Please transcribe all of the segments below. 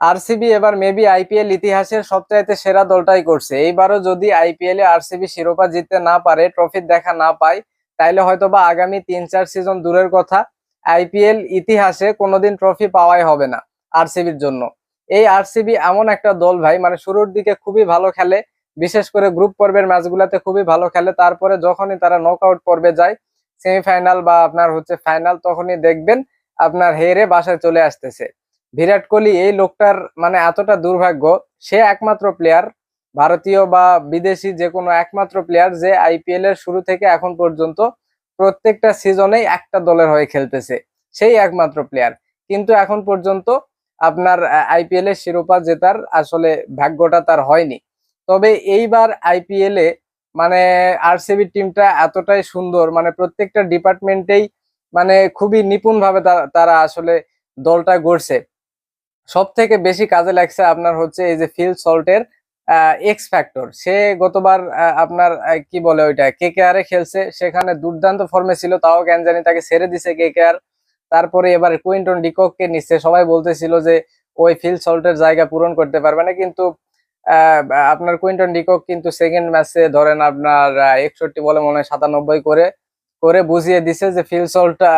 RCB এবার maybe IPL ইতিহাসের সবচাইতে সেরা দলটাই করছে। এইবারও যদি আইপিএল এ আরসিবি শিরোপা জিততে না পারে ট্রফির দেখা না পায়, তাইলে হয়তো বা আগামী তিন চার সিজন দূরের কথা আইপিএল ইতিহাসে কোনোদিন ট্রফি পাওয়াই হবে না আরসিবির জন্য। এই আরসিবি এমন একটা দল ভাই মানে শুরুর দিকে খুবই ভালো খেলে, বিশেষ করে গ্রুপ পর্বের ম্যাচগুলোতে খুবই ভালো খেলে, তারপরে যখনই তারা নক আউট পর্বে যায় সেমিফাইনাল বা আপনার হচ্ছে ফাইনাল তখনই দেখবেন আপনার হেরে বাসায় চলে আসতেছে। বিরাট কোহলি এই লোকটার মানে এতটা দুর্ভাগ্য। সে একমাত্র প্লেয়ার ভারতীয় বা বিদেশি যে কোনো একমাত্র প্লেয়ার যে আইপিএল এর শুরু থেকে এখন পর্যন্ত প্রত্যেকটা সিজনেই একটা দলের হয়ে খেলতেছে। সেই একমাত্র প্লেয়ার কিন্তু এখন পর্যন্ত আপনার আইপিএল এর শিরোপা জেতার আসলে ভাগ্যটা তার হয়নি। তবে এইবার আইপিএল এ মানে আরসিবি টিমটা এতটাই সুন্দর মানে প্রত্যেকটা ডিপার্টমেন্টেই মানে খুবই নিপুণভাবে তারা আসলে দলটা গড়ছে। সব থেকে বেশি কাজে লাগছে আপনার হচ্ছে এই যে ফিল সল্টের এক্স ফ্যাক্টর সে গতবার আপনার কি বলে ওইটা কে কে আর এ খেলছে, সেখানে দুর্দান্ত ফর্মে ছিল, তাও কেন জানি তাকে ছেড়ে দিছে কে কে আর তারপরে এবার কুইন্টন ডিককে নিচ্ছে, সবাই বলতেছিল যে ওই ফিল সল্টের জায়গা পূরণ করতে পারবে না, কিন্তু আপনার কুইন্টন ডিকক কিন্তু সেকেন্ড ম্যাচে ধরেন আপনার একষট্টি বলে মনে হয় সাতানব্বই করে করে বুঝিয়ে দিছে যে ফিল সল্টটা,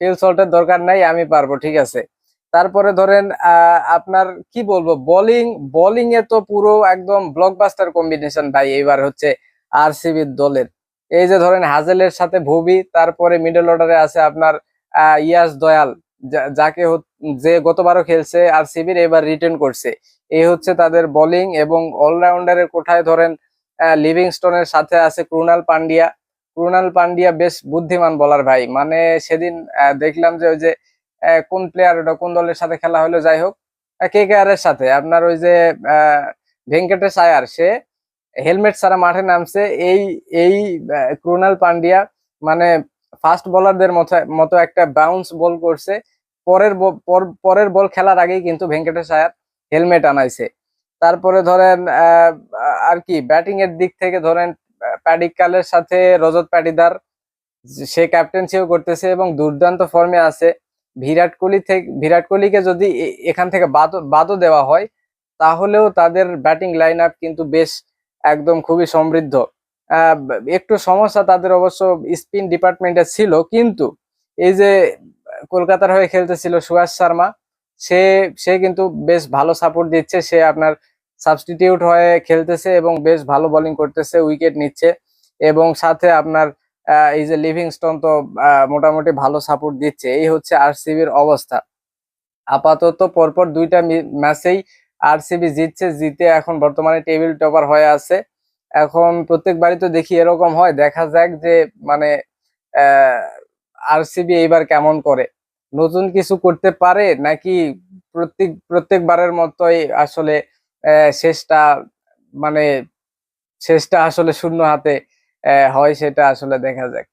ফিল সল্টের দরকার নাই, আমি পারব, ঠিক আছে। তারপরে ধরেন আপনার কি বলব বোলিং বোলিং এ তো পুরো একদম ব্লকবাস্টার কম্বিনেশন ভাই এবার হচ্ছে আরসিবি দলের। এই যে ধরেন হাজেলের সাথে ভুবি, তারপরে মিডল অর্ডারে আছে আপনার ইয়াস দয়াল যাকে যে গতবারও খেলছে আরসিবির এবার রিটার্ন করছে। এই হচ্ছে তাদের বোলিং এবং অলরাউন্ডারের কোঠায় ধরেন লিভিংস্টোনের সাথে আছে ক্রুনাল পান্ডিয়া ক্রুনাল পান্ডিয়া বেশ বুদ্ধিমান বলার ভাই। মানে সেদিন দেখলাম যে ওই যে কোন প্লেয়ার ওটা কোন দলের সাথে খেলা হলো, যাই হোক। কে কে আর এর সাথে? আপনার ওই যে ভেঙ্কটেশ আয়ার, সে হেলমেট ছাড়া মাঠে নামছে। এই এই ক্রুনাল পান্ডিয়া মানে ফাস্ট বোলারদের মতো মতো একটা বাউন্স বল করছে। পরের পরের বল খেলার আগেই কিন্তু ভেঙ্কটেশ আয়ার হেলমেট আনাইছে। তারপরে ধরেন আর কি ব্যাটিং এর দিক থেকে ধরেন প্যাডিকালের সাথে রজত প্যাডিদার সে ক্যাপ্টেন্সিও করতেছে এবং দুর্দান্ত ফর্মে আছে। বিরাট কোহলি থেকে, বিরাট কোহলিকে যদি এখান থেকে বাদ বাদও দেওয়া হয়, তাহলেও তাদের ব্যাটিং লাইন আপ কিন্তু বেশ একদম খুবই সমৃদ্ধ। একটু সমস্যা তাদের অবশ্য স্পিন ডিপার্টমেন্টে ছিল, কিন্তু এই যে কলকাতার হয়ে খেলতেছিল সুভাষ শর্মা, সে সে কিন্তু বেশ ভালো সাপোর্ট দিচ্ছে, সে আপনার সাবস্টিটিউট হয়ে খেলতেছে এবং বেশ ভালো বোলিং করতেছে উইকেট নিচ্ছে এবং সাথে আপনার এই যে লিভিংস্টোন তো মোটামুটি ভালো সাপোর্ট দিচ্ছে। এই হচ্ছে আরসিবির অবস্থা। আপাতত পরপর দুইটা ম্যাচেই আরসিবি জিতছে, জিতে এখন বর্তমানে টেবিল টপার হয়ে আছে। এখন প্রত্যেকবারই তো দেখি এরকম হয়। দেখা যাক যে মানে আরসিবি এইবার কেমন করে। নতুন কিছু করতে পারে নাকি প্রত্যেক প্রত্যেকবারের মতোই আসলে শেষটা মানে শেষটা আসলে শূন্য হাতে হয় সেটা আসলে দেখা যাক।